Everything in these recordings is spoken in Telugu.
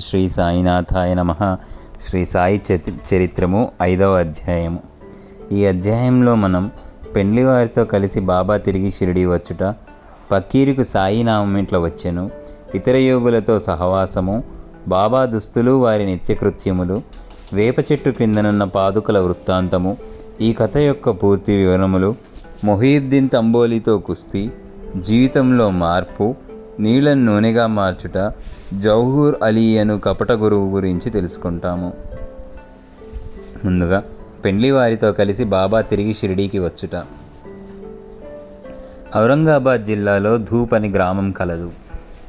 శ్రీ సాయినాథాయ నమ శ్రీ సాయి చరిత్రము ఐదవ అధ్యాయము. ఈ అధ్యాయంలో మనం పెండ్లివారితో కలిసి బాబా తిరిగి షిరిడి వచ్చుట పక్కీరుకు సాయి నామమింట్ల వచ్చెను. ఇతర యోగులతో సహవాసము బాబా దుస్తులు వారి నిత్యకృత్యములు వేప చెట్టు క్రిందనున్న పాదుకల వృత్తాంతము ఈ కథ యొక్క పూర్తి వివరములు మొహీద్దీన్ తంబోలితో కుస్తీ జీవితంలో మార్పు నీళ్ళను నూనెగా మార్చుట జౌహూర్ అలీ అను కపట గురువు గురించి తెలుసుకుంటాము. ముందుగా పెండ్లి వారితో కలిసి బాబా తిరిగి షిరిడీకి వచ్చుట. ఔరంగాబాద్ జిల్లాలో ధూప్ అని గ్రామం కలదు.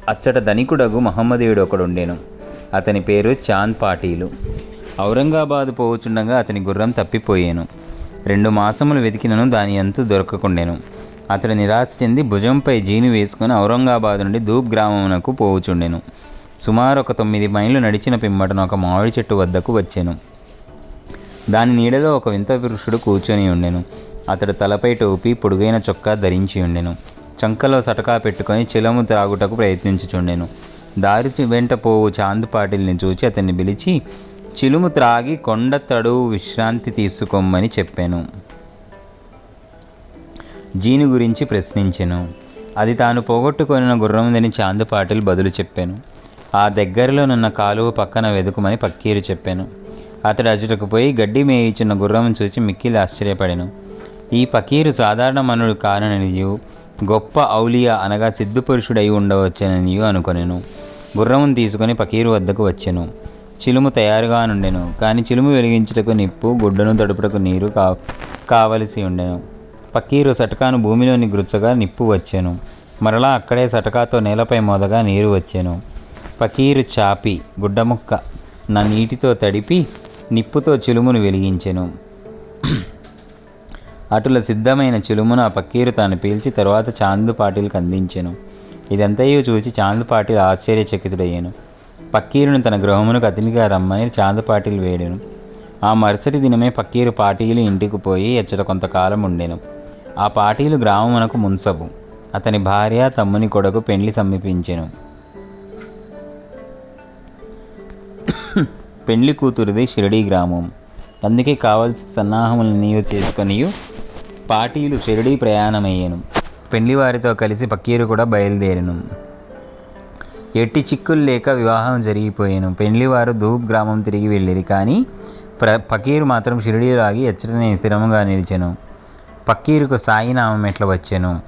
అచ్చట ధనికుడగు మహమ్మదీయుడు ఒకడుండెను. అతని పేరు చాంద్ పాటీలు. ఔరంగాబాద్ పోవుచుండగా అతని గుర్రం తప్పిపోయాను. రెండు మాసములు వెతికినను దాని అంతు దొరకకుండెను. అతడు నిరాశ చెంది భుజంపై జీను వేసుకుని ఔరంగాబాద్ నుండి ధూప్ గ్రామమునకు పోవుచుండెను. సుమారు ఒక తొమ్మిది మైళ్ళు నడిచిన పిమ్మటను ఒక మామిడి చెట్టు వద్దకు వచ్చాను. దాని నీడలో ఒక వింత పురుషుడు కూర్చొని ఉండెను. అతడు తలపై టోపీ పొడుగైన చొక్కా ధరించి ఉండెను. చంకలో సటకా పెట్టుకొని చిలము త్రాగుటకు ప్రయత్నించుచుండెను. దారి వెంట పోవు చాంద్ పాటిల్ని చూచి అతన్ని పిలిచి చిలుము త్రాగి కొండ తడువు విశ్రాంతి తీసుకోమని చెప్పాను. జీను గురించి ప్రశ్నించాను. అది తాను పోగొట్టుకొనిన గుర్రముందని చాంద్ పాటిల్ బదులు చెప్పాను. ఆ దగ్గరలోనున్న కాలువ పక్కన వెదుకుమని పక్కీరు చెప్పాను. అతడు అజుటకు పోయి గడ్డి మేయిచున్న గుర్రం చూసి మిక్కిలి ఆశ్చర్యపడాను. ఈ పకీరు సాధారణ మనుడు కాననియు గొప్ప ఔలియా అనగా సిద్ధపురుషుడై ఉండవచ్చననియు అనుకొనెను. గుర్రమును తీసుకొని పకీరు వద్దకు వచ్చెను. చిలుము తయారుగా నుండెను కానీ చిలుము వెలిగించుటకు నిప్పు గుడ్డను తడుపుటకు నీరు కా కావలసి ఉండెను. పకీరు సటకాను భూమిలోని గుచ్చగా నిప్పు వచ్చాను. మరలా అక్కడే సటకాతో నేలపై మోదగా నీరు వచ్చాను. పకీరు చాపి గుడ్డముక్క నా నీటితో తడిపి నిప్పుతో చిలుమును వెలిగించెను. అటుల సిద్ధమైన చిలుమును ఆ పక్కీరు తాను పీల్చి తరువాత చాందు పాటిల్కి అందించెను. ఇదంతయు చూసి చాందు పాటిల్ ఆశ్చర్యచకితుడయ్యాను. పక్కీరును తన గృహమునకు అతిథిగా రమ్మని చాందు పాటిల్ వేడెను. ఆ మరుసటి దినమే పక్కీరు పాటీలు ఇంటికి పోయి ఎచ్చట కొంతకాలం ఉండెను. ఆ పాటీలు గ్రామమునకు మున్సబు. అతని భార్య తమ్ముని కొడుకు పెండ్లి సమీపించెను. పెండ్లి కూతురిది షిరిడీ గ్రామం. అందుకే కావాల్సిన సన్నాహములన్నీ చేసుకొని పాటీలు షిరిడీ ప్రయాణమయ్యాను. పెండ్లివారితో కలిసి పక్కీరు కూడా బయలుదేరాను. ఎట్టి చిక్కులు లేక వివాహం జరిగిపోయాను. పెండ్లివారు ధూప్ గ్రామం తిరిగి వెళ్ళిరి కానీ ప్ర పకీరు మాత్రం షిరిడీలో ఆగి ఎచ్చటనే స్థిరముగా నిలిచెను. పక్కీరుకు సాయినామం మెట్ల వచ్చాను?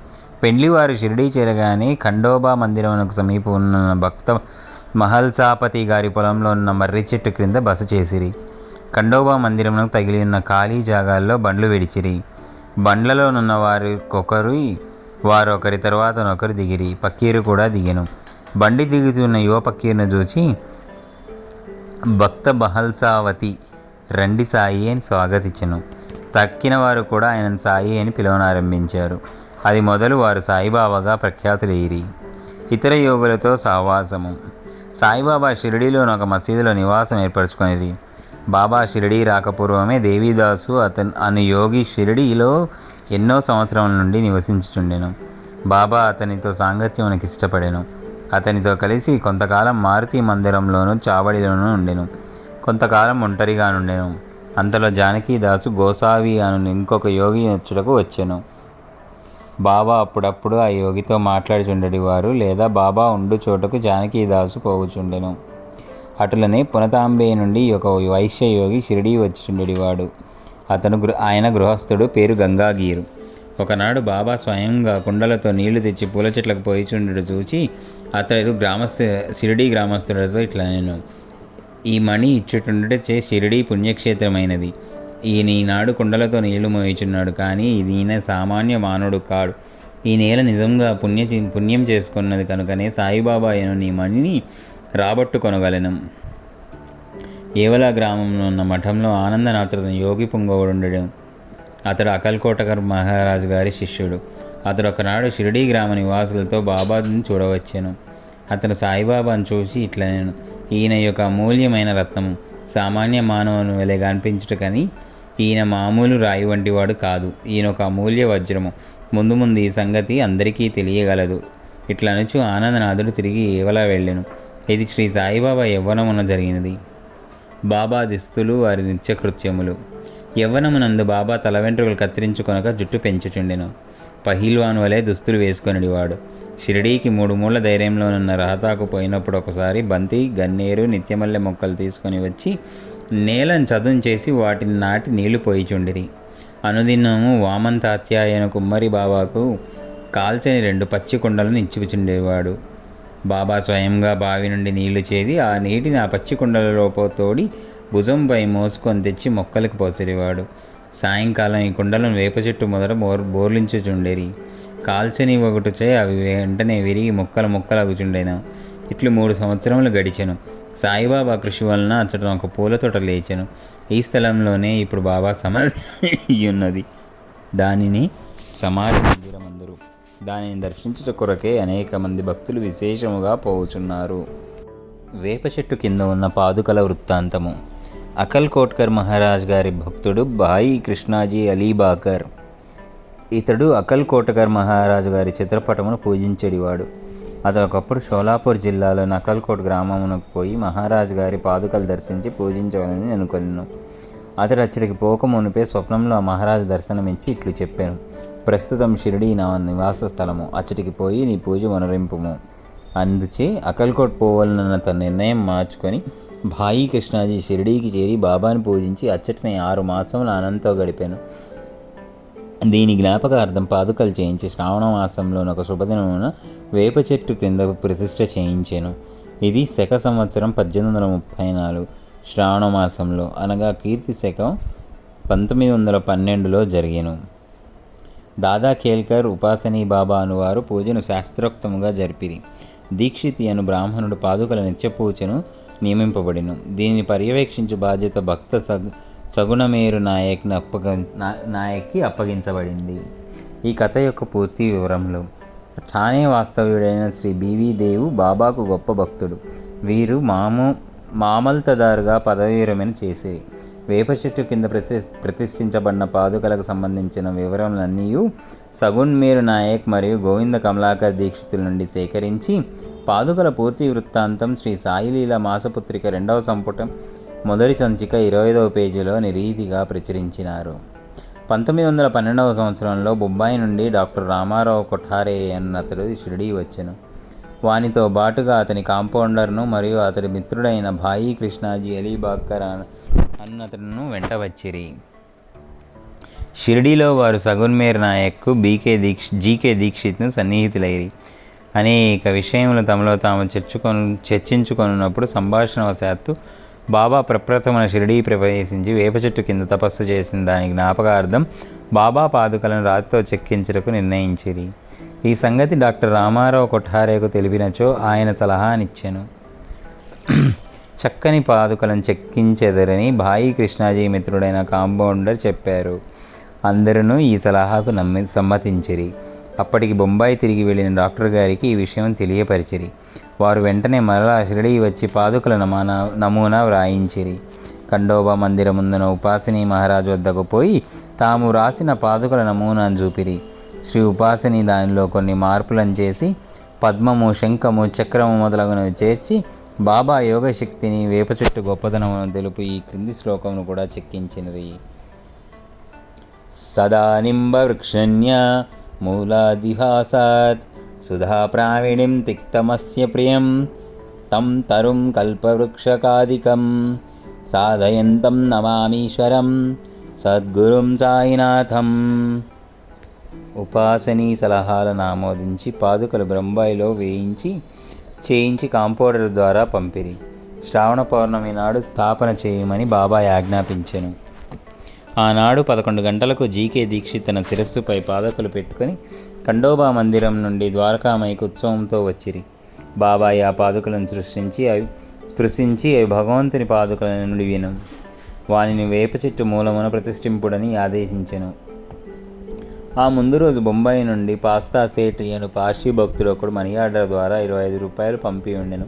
పెండ్లివారు షిరిడీ చేరగానే ఖండోబా మందిరమునకు సమీపం ఉన్న భక్త మహల్సాపతి గారి పొలంలో ఉన్న మర్రి చెట్టు క్రింద బస చేసిరి. ఖండోబా మందిరమునకు తగిలి ఉన్న ఖాళీ జాగాల్లో బండ్లు విడిచిరి. బండ్లలోనున్న వారికొకరు వారు ఒకరి తర్వాత ఒకరు దిగిరి. పక్కీరు కూడా దిగెను. బండి దిగుతున్న యువ పక్కీరును చూచి భక్త బహల్సావతి రండి సాయి అని స్వాగతించను. తక్కిన వారు కూడా ఆయనను సాయి అని పిలవనారంభించారు. అది మొదలు వారు సాయిబాబాగా ప్రఖ్యాతులయ్యిరి. ఇతర యోగులతో సహవాసము. సాయిబాబా షిరిడీలోని ఒక మసీదులో నివాసం ఏర్పరచుకునేది. బాబా షిరిడీ రాకపూర్వమే దేవీదాసు అతను అను యోగి షిరిడీలో ఎన్నో సంవత్సరాల నుండి నివసించుచుండెను. బాబా అతనితో సాంగత్యమునకి ఇష్టపడెను అతనితో కలిసి కొంతకాలం మారుతి మందిరంలోను చావడిలోనూ ఉండెను. కొంతకాలం ఒంటరిగా నుండెను. అంతలో జానకీదాసు గోసావి అను ఇంకొక యోగి వచ్చుటకు వచ్చాను. బాబా అప్పుడప్పుడు ఆ యోగితో మాట్లాడుచుండేవారు లేదా బాబా ఉండు చోటకు జానకీదాసు పోవుచుండెను. అటులనే పునతాంబే నుండి ఒక వైశ్య యోగి షిరిడీ వచ్చిచుండేవాడు అతను గృ ఆయన గృహస్థుడు పేరు గంగాగీరు. ఒకనాడు బాబా స్వయంగా కుండలతో నీళ్ళు తెచ్చి పూల చెట్లకు పోయిచుండడు చూచి అతడు గ్రామస్థ షిరిడీ గ్రామస్తులతో ఇట్లా నేను ఈ మణి ఇచ్చుటుండటచే షిరిడీ పుణ్యక్షేత్రమైనది. ఈయన ఈనాడు కుండలతో నీళ్ళు మోయిచున్నాడు కానీ ఇది ఈయన సామాన్య మానవుడు కాడు. ఈ నేల నిజంగా పుణ్య పుణ్యం చేసుకున్నది కనుకనే సాయిబాబా అయిన నీ మణిని రాబట్టుకొనగలను. ఏవల గ్రామంలో ఉన్న మఠంలో ఆనందనాథుడు యోగి పొంగవుడుండడు అతడు అకల్కోటకర్ మహారాజు గారి శిష్యుడు. అతడు ఒకనాడు షిరిడీ గ్రామ నివాసులతో బాబాను చూడవచ్చాను. అతను సాయిబాబాను చూసి ఇట్లా నేను ఈయన యొక్క అమూల్యమైన రత్నము సామాన్య మానవుని వలె కనిపించుట కానీ ఈయన మామూలు రాయి వంటి వాడు కాదు. ఈయన ఒక అమూల్య వజ్రము. ముందు ముందు ఈ సంగతి అందరికీ తెలియగలదు. ఇట్లనుచు ఆనందనాథుడు తిరిగి ఏవలా వెళ్ళెను. ఇది శ్రీ సాయిబాబా యవ్వనమున జరిగినది. బాబా దిస్తులు వారి నిత్యకృత్యములు. యవ్వనమునందు బాబా తల వెంట్రుకలు కత్తిరించుకొనక జుట్టు పెంచుచుండెను. పహిల్వాన్ వలె దుస్తులు వేసుకొనివాడు షిరిడీకి మూడు మూల ధైర్యంలోనున్న రహతాకు పోయినప్పుడు ఒకసారి బంతి గన్నేరు నిత్యమల్లె మొక్కలు తీసుకొని వచ్చి నేలను చదును చేసి వాటిని నాటి నీళ్ళు పోయిచుండిరి. అనుదినము వామంతాత్యాయన కుమ్మరి బాబాకు కాల్చని రెండు పచ్చి కుండలను ఇచ్చిపుచుండేవాడు బాబా స్వయంగా బావి నుండి నీళ్ళు చేది ఆ నీటిని ఆ పచ్చి కుండలలో తోడి భుజంపై మోసుకొని తెచ్చి మొక్కలకు పోసేవాడు సాయంకాలం ఈ కుండలను వేప చెట్టు మొదట బోర్ బోర్లించుచుండేరి. కాల్చని ఒకటిచే అవి వెంటనే విరిగి మొక్కలు మొక్కలగుచుండేను. ఇట్లు మూడు సంవత్సరములు గడిచెను. సాయిబాబా కృషి వలన అచ్చట ఒక పూల తోట లేచెను. ఈ స్థలంలోనే ఇప్పుడు బాబా సమాధి ఉన్నది దానిని సమాధి మందిరం అందరు దానిని దర్శించుట కొరకే అనేక మంది భక్తులు విశేషముగా పోవుచున్నారు. వేప చెట్టు కింద ఉన్న పాదుకల వృత్తాంతము. అకల్ కోట్కర్ మహారాజ్ గారి భక్తుడు భాయి కృష్ణాజీ అలీబాకర్. ఇతడు అకల్ కోటకర్ మహారాజు గారి చిత్రపటమును పూజించేవాడు అతడు ఒకప్పుడు షోలాపూర్ జిల్లాలో నకల్కోట్ గ్రామమునకు పోయి మహారాజు గారి పాదుకలు దర్శించి పూజించవాలని అనుకున్నాను అతడు అచ్చడికి పోక మునిపే స్వప్నంలో ఆ మహారాజు దర్శనమిచ్చి ఇట్లు చెప్పాను. ప్రస్తుతం షిరిడీ నా నివాస స్థలము. అచ్చటికి పోయి నీ పూజ మనరింపుము. అందుచే అకల్కోట్ పోవాలన్న తన నిర్ణయం మార్చుకొని భాయి కృష్ణాజీ షిరిడీకి చేరి బాబాని పూజించి అచ్చటిని ఆరు మాసములు ఆనందంతో గడిపాను. దీని జ్ఞాపకార్థం పాదుకలు చేయించి శ్రావణ మాసంలోని ఒక శుభదినమున వేప చెట్టు క్రింద ప్రతిష్ట చేయించాను. ఇది శక సంవత్సరం పద్దెనిమిది వందల ముప్పై నాలుగు శ్రావణ మాసంలో అనగా కీర్తి శకం పంతొమ్మిది వందల పన్నెండులో జరిగాను. దాదా కేల్కర్ ఉపాసనీ బాబా అనువారు పూజను శాస్త్రోక్తముగా జరిపిరి. దీక్షితి అను బ్రాహ్మణుడు పాదుకల నిత్య పూజను నియమింపబడిను. దీనిని పర్యవేక్షించు బాధ్యత భక్త సగ్ సగుణమేరు నాయక్ని అప్పగ నాయక్కి అప్పగించబడింది. ఈ కథ యొక్క పూర్తి వివరంలో. ఠానే వాస్తవ్యుడైన శ్రీ బీవీ దేవు బాబాకు గొప్ప భక్తుడు. వీరు మాము మామల్తదారుగా పదవి విరమణ చేసేవి వేప చెట్టు కింద ప్రతి ప్రతిష్ఠించబడిన పాదుకలకు సంబంధించిన వివరాలన్నీ సగున్ మేరు నాయక్ మరియు గోవింద కమలాకర్ దీక్షితుల నుండి సేకరించి పాదుకల పూర్తి వృత్తాంతం శ్రీ సాయిలీల మాసపుత్రిక రెండవ సంపుటం మొదటి సంచిక ఇరవై ఐదవ పేజీలో నిరీతిగా ప్రచురించినారు. పంతొమ్మిది వందల పన్నెండవ సంవత్సరంలో బొంబాయి నుండి డాక్టర్ రామారావు కొఠారే అన్నతడు షిరిడీ వచ్చెను. వానితో బాటుగా అతని కాంపౌండర్ను మరియు అతడి మిత్రుడైన భాయి కృష్ణాజీ అలీబాక్కర్ అన్నతను వెంట వచ్చిరి. షిరిడీలో వారు సగున్మేర్ నాయక్కు బీకే దీక్ష జీకే దీక్షిత్ను సన్నిహితులైరి. అనేక విషయములు తమలో తాము చర్చుకొని చర్చించుకున్నప్పుడు సంభాషణవశాత్తు బాబా ప్రప్రథమన షిరిడీ ప్రవేశించి వేప చెట్టు కింద తపస్సు చేసిన దాని జ్ఞాపకార్థం బాబా పాదుకలను రాతితో చెక్కించుటకు నిర్ణయించిరి. ఈ సంగతి డాక్టర్ రామారావు కొఠారేకు తెలిపినచో ఆయన సలహానిచ్చాను చక్కని పాదుకలను చెక్కించెదరని భాయి కృష్ణాజీ మిత్రుడైన కాంపౌండర్ చెప్పారు. అందరూ ఈ సలహాకు నమ్మి సమ్మతించిరి. అప్పటికి బొంబాయి తిరిగి వెళ్ళిన డాక్టర్ గారికి ఈ విషయం తెలియపరిచిరి. వారు వెంటనే మరలా షిరిడి వచ్చి పాదుకల నమానా నమూనా వ్రాయించిరి. ఖండోబా మందిరం ముందున ఉపాసిని మహారాజు వద్దకు పోయి తాము రాసిన పాదుకల నమూనాను చూపిరి. శ్రీ ఉపాసిని దానిలో కొన్ని మార్పులను చేసి పద్మము శంఖము చక్రము మొదలగునవి చేర్చి బాబా యోగశక్తిని వేప చెట్టు గొప్పతనమును తెలుపు ఈ క్రింది శ్లోకమును కూడా చెక్కించినది. సదా నింబవృక్షణ్య మూలాదిభాసాత్. సుధాప్రావిణిం తిక్తమస్య ప్రియం. తం తరుం కల్పవృక్షకాదికం సాధయంతం నమామీశ్వరం. సద్గురుం సాయినాథం. ఉపాసనీ సలహాలను ఆమోదించి పాదుకలు బొంబాయిలో వేయించి చేయించి కాంపౌండర్ ద్వారా పంపిరి. శ్రావణ పౌర్ణమి నాడు స్థాపన చేయమని బాబా ఆజ్ఞాపించెను. ఆనాడు పదకొండు గంటలకు జీకే దీక్షిత్ తన శిరస్సుపై పాదకులు పెట్టుకొని ఖండోబా మందిరం నుండి ద్వారకామైకి ఉత్సవంతో వచ్చిరి. బాబాయ్ ఆ పాదుకలను సృష్టించి అవి స్పృశించి అవి భగవంతుని పాదుకలను నుండి వినం. వానిని వేప చెట్టు మూలమున ప్రతిష్ఠింపుడని ఆదేశించెను. ఆ ముందు రోజు బొంబాయి నుండి పాస్తా సేట్ అను పార్షి భక్తుడు ఒకడు మనీ ఆర్డర్ ద్వారా ఇరవై ఐదు రూపాయలు పంపి ఉండెను.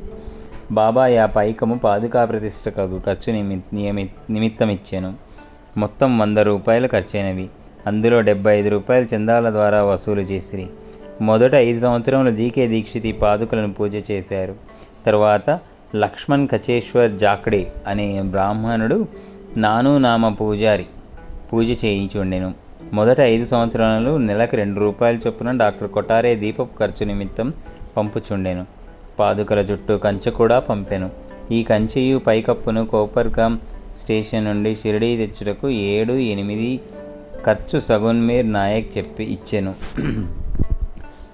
బాబాయ్ ఆ పైకము పాదుకా ప్రతిష్టకు ఖర్చు నిమి నియమి నిమిత్తమిచ్చాను. మొత్తం వంద రూపాయలు ఖర్చైనవి. అందులో డెబ్బై ఐదు రూపాయలు చందాల ద్వారా వసూలు చేసిరి. మొదట ఐదు సంవత్సరంలో జీకే దీక్షిత్ ఈ పాదుకలను పూజ చేశారు. తర్వాత లక్ష్మణ్ కచేశ్వర్ జాక్డే అనే బ్రాహ్మణుడు నాను నామ పూజారి పూజ చేయించుండెను. మొదట ఐదు సంవత్సరాలు నెలకు రెండు రూపాయల చొప్పున డాక్టర్ కొటారే దీపపు ఖర్చు నిమిత్తం పంపుచుండెను. పాదుకల జుట్టు కంచె కూడా పంపెను. ఈ కంచెయు పైకప్పును కోపర్గామ్ స్టేషన్ నుండి షిరిడీ తెచ్చుటకు ఏడు ఎనిమిది ఖర్చు సగున్మీర్ నాయక్ చెప్పి ఇచ్చెను.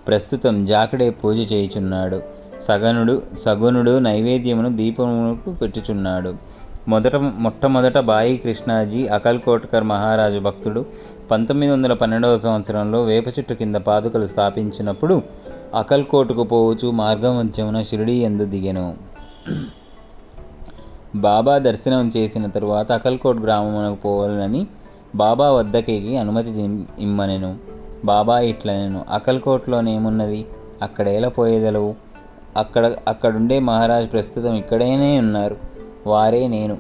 ప్రస్తుతం జాకడే పూజ చేయుచున్నాడు. సగనుడు సగునుడు నైవేద్యమును దీపమునకు పెట్టుచున్నాడు. మొదట మొట్టమొదట బాయి కృష్ణాజీ అకల్కోట్కర్ మహారాజు భక్తుడు పంతొమ్మిది వందల పన్నెండవ సంవత్సరంలో వేప చెట్టు కింద పాదుకలు స్థాపించినప్పుడు అకల్కోటుకు పోవచ్చు మార్గమధ్యమున షిరిడీ ఎందు దిగెను. బాబా దర్శనం చేసిన తరువాత అకల్కోట్ గ్రామమునకు పోవాలని బాబా వద్దకి అనుమతి ఇమ్మనెను. బాబా ఇట్లనెను. అకల్కోట్లోనేమున్నది అక్కడ ఎలా పోయేదలవు? అక్కడ అక్కడుండే మహారాజ్ ప్రస్తుతం ఇక్కడేనే ఉన్నారు. వారే నేను.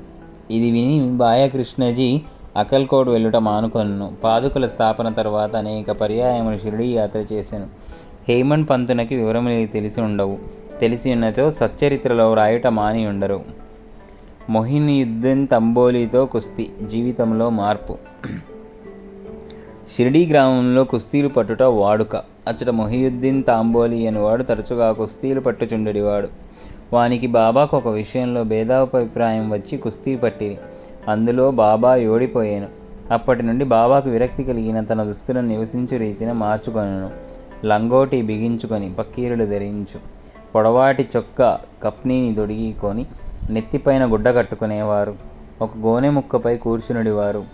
ఇది విని బాయకృష్ణజీ అకల్కోట్ వెళ్ళుట మానుకొను పాదుకల స్థాపన తర్వాత అనేక పర్యాయములు షిరిడీ యాత్ర చేశాను హేమంత్ పంతునకి వివరములు తెలిసి ఉండవు. తెలిసి ఉన్నచో సచ్చరిత్రలో వ్రాయుట మాని ఉండరు మొహినియుద్దీన్ తంబోలితో కుస్తీ జీవితంలో మార్పు. షిరిడీ గ్రామంలో కుస్తీలు పట్టుట వాడుక. అచ్చట మొహియుద్దీన్ తాంబోలి అనేవాడు తరచుగా కుస్తీలు పట్టుచుండెడివాడు వానికి బాబాకు ఒక విషయంలో భేదాభిప్రాయం వచ్చి కుస్తీ పట్టిరి. అందులో బాబా ఓడిపోయాను. అప్పటి నుండి బాబాకు విరక్తి కలిగిన తన దుస్తులను నివసించు రీతిన మార్చుకొనను. లంగోటి బిగించుకొని పక్కీరులు ధరించు. పొడవాటి చొక్క కప్నీని దొడిగికొని నెత్తిపైన గుడ్డ కట్టుకునేవారు. ఒక గోనె ముక్కపై కూర్చునుడివారు.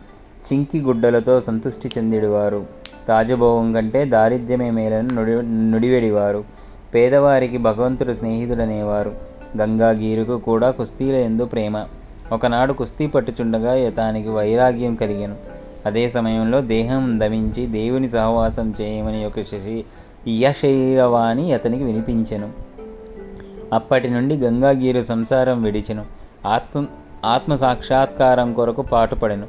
చింకి గుడ్డలతో సంతృష్టి చెందిడివారు. రాజభోగం కంటే దారిద్ర్యమే మేలను నుడి నుడివెడివారు. పేదవారికి భగవంతుడు స్నేహితుడనేవారు. గంగా గీరుకు కూడా కుస్తీల ఎందు ప్రేమ. ఒకనాడు కుస్తీ పట్టుచుండగా అతనికి వైరాగ్యం కలిగాను. అదే సమయంలో దేహం దమించి దేవుని సహవాసం చేయమని ఒక శశి యశైరవాణి అతనికి వినిపించెను. అప్పటి నుండి గంగాగీరు సంసారం విడిచెను. ఆత్మ ఆత్మ సాక్షాత్కారం కొరకు పాటుపడెను.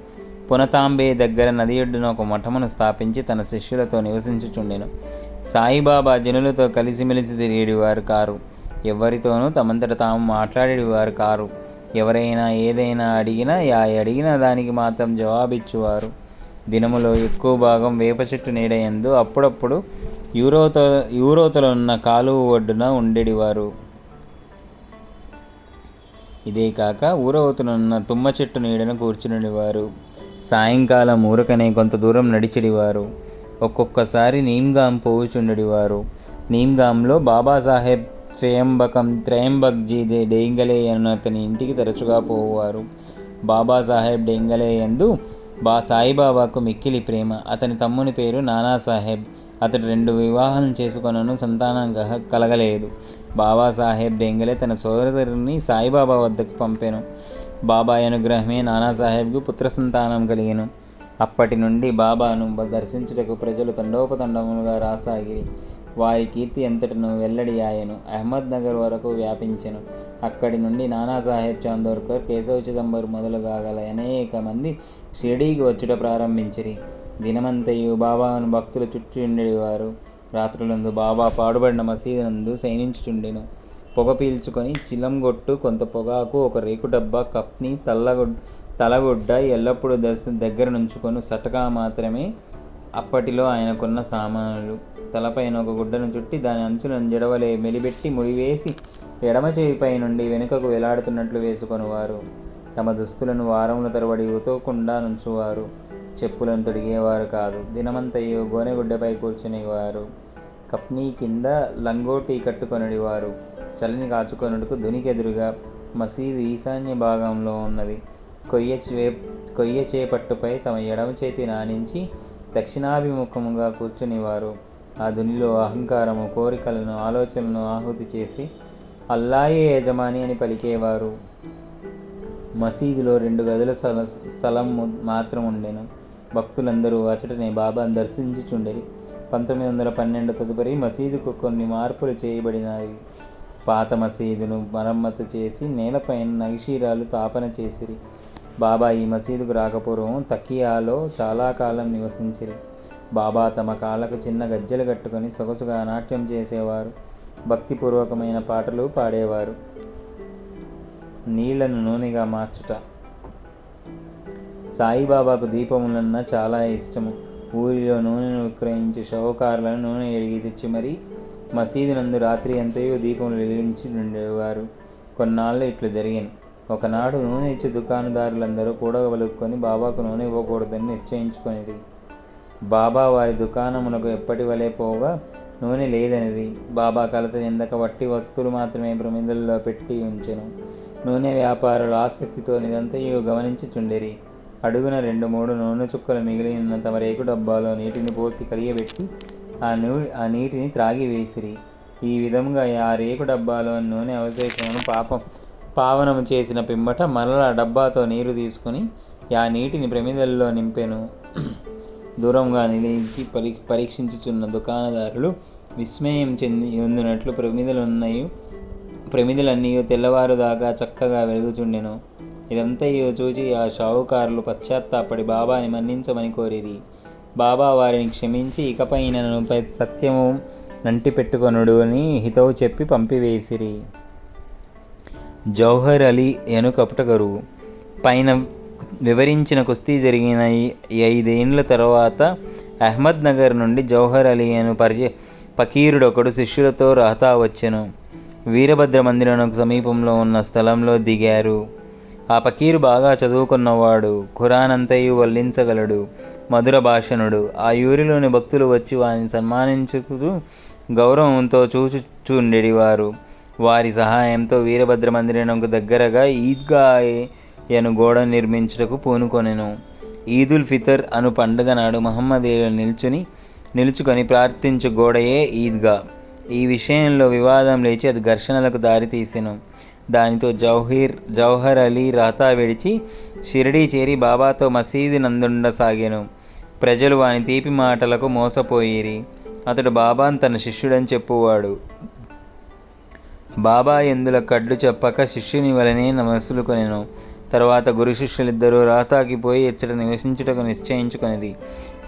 పునతాంబే దగ్గర నది ఒడ్డున ఒక మఠమును స్థాపించి తన శిష్యులతో నివసించుచుండెను. సాయిబాబా జనులతో కలిసిమెలిసి తిరిగేవారు కారు. ఎవరితోనూ తమంతట తాము మాట్లాడేవారు కారు. ఎవరైనా ఏదైనా అడిగినా యా అడిగిన దానికి మాత్రం జవాబిచ్చువారు. దినములో ఎక్కువ భాగం వేప చెట్టు నీడయందు అప్పుడప్పుడు యూరోత యూరోతలున్న కాలువ ఒడ్డున ఉండేడివారు ఇదే కాక ఊరవుతున్న తుమ్మ చెట్టు నీడను కూర్చునేవారు సాయంకాలం ఊరకనే కొంత దూరం నడిచిడివారు. ఒక్కొక్కసారి నీమ్గాం పోవుచుండడివారు నీమ్గాంలో బాబాసాహెబ్ త్రయంబకం త్రయంబక్జీ దే డేంగలే అన్న అతని ఇంటికి తరచుగా పోవారు బాబాసాహెబ్ డేంగలే యందు బా సాయిబాబాకు మిక్కిలి ప్రేమ. అతని తమ్ముని పేరు నానాసాహెబ్. అతడు రెండు వివాహం చేసుకొనను సంతానం కహ కలగలేదు. బాబాసాహెబ్ డెంగలే తన సోదరుని సాయిబాబా వద్దకు పంపాను. బాబా అనుగ్రహమే నానాసాహెబ్కు పుత్ర సంతానం కలిగాను. అప్పటి నుండి బాబాను దర్శించుటకు ప్రజలు తండోపతండములుగా రాసాగిరి. వారి కీర్తి ఎంతటను వెల్లడి ఆయను అహ్మద్ నగర్ వరకు వ్యాపించెను. అక్కడి నుండి నానాసాహెబ్ చాందోర్కర్ కేశవ్ చిదంబర్ మొదలుగా గల అనేక మంది షిరిడీకి వచ్చుట ప్రారంభించిరి. దినమంతయు బాబాను భక్తులు చుట్టూ ఉండేవారు. రాత్రులందు బాబా పాడుబడిన మసీదు నందు శయనించుచుండెను. పొగ పీల్చుకొని చిలంగొట్టు కొంత పొగాకు ఒక రేకు డబ్బా కప్ని తల్లగుడ్ తలగుడ్డ ఎల్లప్పుడూ దర్శ దగ్గర నుంచుకొని సటకా మాత్రమే అప్పటిలో ఆయనకున్న సామానులు. తలపైన ఒక గుడ్డను చుట్టి దాని అంచులను జడవలే మెలిబెట్టి ముడివేసి ఎడమ చేయిపై నుండి వెనుకకు వేలాడుతున్నట్లు వేసుకొనివారు. తమ దుస్తులను వారముల తరబడి ఉతోకుండా నుంచువారు. చెప్పులను తొడిగేవారు కాదు. దినమంతయు గోనెగుడ్డపై కూర్చునేవారు. కప్నీ కింద లంగోటి కట్టుకొనివారు చలిని కాచుకొనుటకు దునికెదురుగా మసీదు ఈశాన్య భాగంలో ఉన్నది. కొయ్య చే కొయ్య చేపట్టుపై తమ ఎడమ చేతి నానించి దక్షిణాభిముఖముగా కూర్చునేవారు. ఆ దునిలో అహంకారము కోరికలను ఆలోచనలను ఆహుతి చేసి అల్లాయే యజమాని అని పలికేవారు. మసీదులో రెండు గదుల స్థల స్థలం మాత్రం ఉండెను భక్తులందరూ అచటనే బాబాను దర్శించుచుండేది పంతొమ్మిది వందల పన్నెండు తదుపరి మసీదుకు కొన్ని మార్పులు చేయబడినాయి. పాత మసీదును మరమ్మతు చేసి నేలపైన నగిషీరాలు తాపన చేసిరి. బాబా ఈ మసీదుకు రాకపూర్వం తకియాలో చాలా కాలం నివసించిరి. బాబా తమ కాళ్ళకు చిన్న గజ్జెలు కట్టుకొని సొగసుగా నాట్యం చేసేవారు భక్తిపూర్వకమైన పాటలు పాడేవారు. నీళ్ళను నూనెగా మార్చుట. సాయిబాబాకు దీపములన్న చాలా ఇష్టము. ఊరిలో నూనెను విక్రయించి షౌకారులను నూనె ఎడిగి తెచ్చి మరీ మసీదు నందు రాత్రి అంతయో దీపములు వెలిగించి ఉండేవారు కొన్నాళ్ళు ఇట్లు జరిగింది ఒకనాడు నూనె ఇచ్చే దుకాణదారులందరూ కూడగలుక్కొని బాబాకు నూనె ఇవ్వకూడదని నిశ్చయించుకొనిది బాబా వారి దుకాణమునకు ఎప్పటి వలె పోగా నూనె లేదనిది బాబా కలత ఎందక వట్టి వత్తులు మాత్రమే ప్రమిదల్లో పెట్టి ఉంచెను. నూనె వ్యాపారులు ఆసక్తితో నిదంతయు గమనించుచుండిరి. అడుగున రెండు మూడు నూనె చుక్కలు మిగిలి ఉన్న తమ రేకు డబ్బాలో నీటిని పోసి కలియబెట్టి ఆ నూ ఆ నీటిని త్రాగివేసిరి. ఈ విధంగా ఆ రేకు డబ్బాలో నూనె అవశేషమును పాపం పావనము చేసిన పిమ్మట మరల డబ్బాతో నీరు తీసుకుని ఆ నీటిని ప్రమిదల్లో నింపెను. దూరంగా నిలిచి పరి పరీక్షించుచున్న దుకాణదారులు విస్మయం చెంది ఉందినట్లు ప్రమిదలున్నాయి ప్రమిదలన్నీ తెల్లవారుదాకా చక్కగా వెలుగుచుండెను. ఇదంతయు చూచి ఆ షావుకారులు పశ్చాత్తాపడి బాబాని మన్నించమని కోరిరి బాబా వారిని క్షమించి ఇకపైనను సత్యము నంటి పెట్టుకొనుడు అని హితవు చెప్పి పంపివేసిరి. జౌహర్ అలీ ఎను పైన వివరించిన కుస్తీ జరిగిన ఈ ఐదేండ్ల తర్వాత అహ్మద్ నగర్ నుండి జౌహర్ అలీ అను పరిచయ పకీరుడొకడు శిష్యులతో రహతా వచ్చెను. వీరభద్ర మందిరానికి సమీపంలో ఉన్న స్థలంలో దిగారు. ఆ పకీరు బాగా చదువుకున్నవాడు ఖురాన్ అంతయు వల్లించగలడు మధుర భాషణుడు ఆ యూరిలోని భక్తులు వచ్చి వారిని సన్మానించుతూ గౌరవంతో చూచుచుండేవారు వారి సహాయంతో వీరభద్ర మందిరంకు దగ్గరగా ఈద్గాయను గోడ నిర్మించుటకు పూనుకొనెను. ఈదుల్ ఫితర్ అను పండుగ నాడు మహమ్మదీయులు నిల్చుని నిలుచుకొని ప్రార్థించు గోడయే ఈద్గా. ఈ విషయంలో వివాదం లేచి అది ఘర్షణలకు దారితీసెను. దానితో జౌహీర్ జౌహర్ అలీ రాతా విడిచి షిరిడీ చేరి బాబాతో మసీదు నందుండసాగాను. ప్రజలు వాని తీపి మాటలకు మోసపోయిరి. అతడు బాబాను తన శిష్యుడని చెప్పువాడు. బాబా ఎందుల కడ్లు చెప్పక శిష్యుని వలనే నమసులుకొనెను తర్వాత గురు శిష్యులిద్దరూ రాతాకి పోయి ఇచ్చట నివసించుటకు నిశ్చయించుకునేది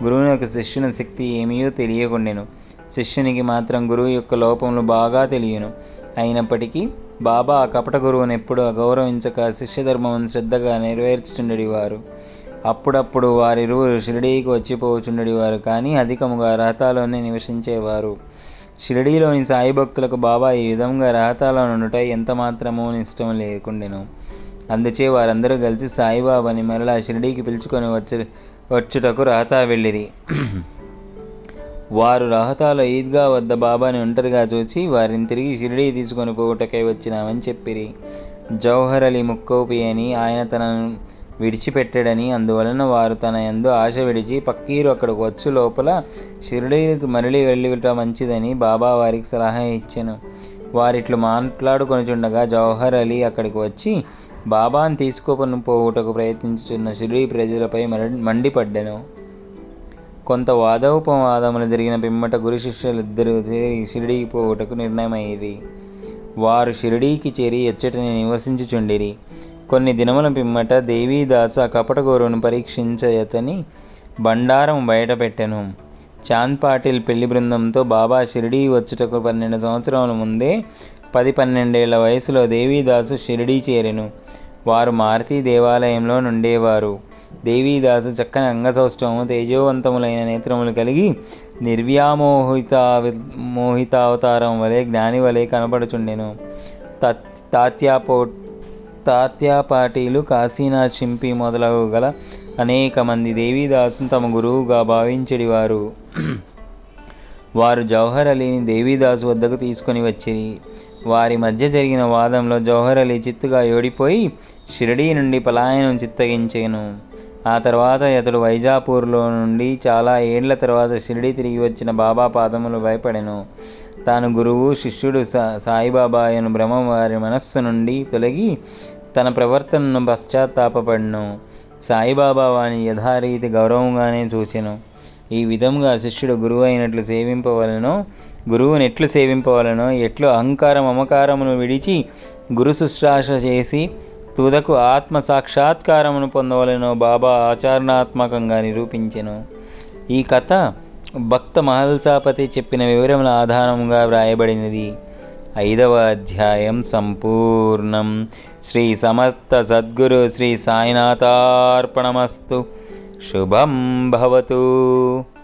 గురువునకు శిష్యుని శక్తి ఏమియో తెలియకుండెను. శిష్యునికి మాత్రం గురువు యొక్క లోపములు బాగా తెలియను. అయినప్పటికీ బాబా ఆ కపట గురువుని ఎప్పుడు గౌరవించక శిష్యధర్మం శ్రద్ధగా నెరవేర్చుచుండేవారు. అప్పుడప్పుడు వారిరువురు షిరిడీకి వచ్చిపోచుండేవారు కానీ అధికముగా రహతాలోనే నివసించేవారు. షిరిడీలోని సాయి భక్తులకు బాబా ఈ విధంగా రహతాలో నుండుట ఎంత మాత్రమూ ఇష్టం లేకుండెను. అందుచే వారందరూ కలిసి సాయిబాబాని మరలా షిరిడీకి పిలుచుకొని వచ్చి వచ్చుటకు రహతా వెళ్ళిరి. వారు రహతాలో ఈద్గా వద్ద బాబాని ఒంటరిగా చూచి వారిని తిరిగి షిరిడీ తీసుకొని పోవుటకై వచ్చినామని చెప్పిరి. జౌహర్ అలీ ముక్కోపి అని ఆయన తనను విడిచిపెట్టాడని అందువలన వారు తన ఎందు ఆశ విడిచి పక్కీరు అక్కడికి వచ్చు లోపల షిరిడీకి మరలి వెళ్ళిట మంచిదని బాబా వారికి సలహా ఇచ్చాను. వారిట్లు మాట్లాడుకొనిచుండగా జవహర్ అలీ అక్కడికి వచ్చి బాబాను తీసుకొని పోవుటకు ప్రయత్నించుచున్న షిరిడీ ప్రజలపై మండిపడ్డాను. కొంత వాదోపవాదములు జరిగిన పిమ్మట గురు శిష్యులిద్దరూ షిరిడీకి పోవుటకు నిర్ణయమయ్యేది. వారు షిరిడీకి చేరి ఎచ్చటని నివసించుచుండిరి. కొన్ని దినముల పిమ్మట దేవీదాస కపట గురువును పరీక్షించయతని బండారం బయటపెట్టెను. చాంద్ పాటిల్ పెళ్ళి బృందంతో బాబా షిరిడీ వచ్చుటకు పన్నెండు సంవత్సరముల ముందే పది పన్నెండేళ్ళ వయసులో దేవీదాసు షిరిడీ చేరెను. వారు మారుతి దేవాలయంలో నుండేవారు. దేవీదాసు చక్కని అంగసౌష్టము తేజోవంతములైన నేత్రములు కలిగి నిర్వ్యామోహిత మోహితావతారం వలె జ్ఞాని వలె కనపడుచుండెను తాత్యాపో తాత్యాపాటీలు కాశీనాథ్ చింపి మొదలగు గల అనేక మంది దేవీదాసును తమ గురువుగా భావించడివారు. వారు జవహర్ అలీని దేవీదాసు వద్దకు తీసుకొని వచ్చిరి. వారి మధ్య జరిగిన వాదంలో జవహర్ అలీ చిత్తుగా ఓడిపోయి షిరిడీ నుండి పలాయనం చిత్తగించాను. ఆ తర్వాత అతడు వైజాపూర్లో నుండి చాలా ఏండ్ల తర్వాత షిరిడి తిరిగి వచ్చిన బాబా పాదములు భయపడెను. తాను గురువు శిష్యుడు సా సాయిబాబా అయిన బ్రహ్మ వారి మనస్సు నుండి తొలగి తన ప్రవర్తనను పశ్చాత్తాపడను సాయిబాబా వాని యథారీతి గౌరవంగానే చూచెను. ఈ విధంగా శిష్యుడు గురువు అయినట్లు సేవింపవలనో గురువుని ఎట్లు సేవింపవలనో ఎట్లు అహంకారం మమకారమును విడిచి గురు శుశ్రాష చేసి తుదకు ఆత్మ సాక్షాత్కారమును పొందవలెనో బాబా ఆచరణాత్మకంగా నిరూపించెను. ఈ కథ భక్త మహల్సాపతి చెప్పిన వివరముల ఆధారంగా వ్రాయబడినది. ఐదవ అధ్యాయం సంపూర్ణం. శ్రీ సమస్త సద్గురు శ్రీ సాయినాథార్పణమస్తు. శుభం భవతు.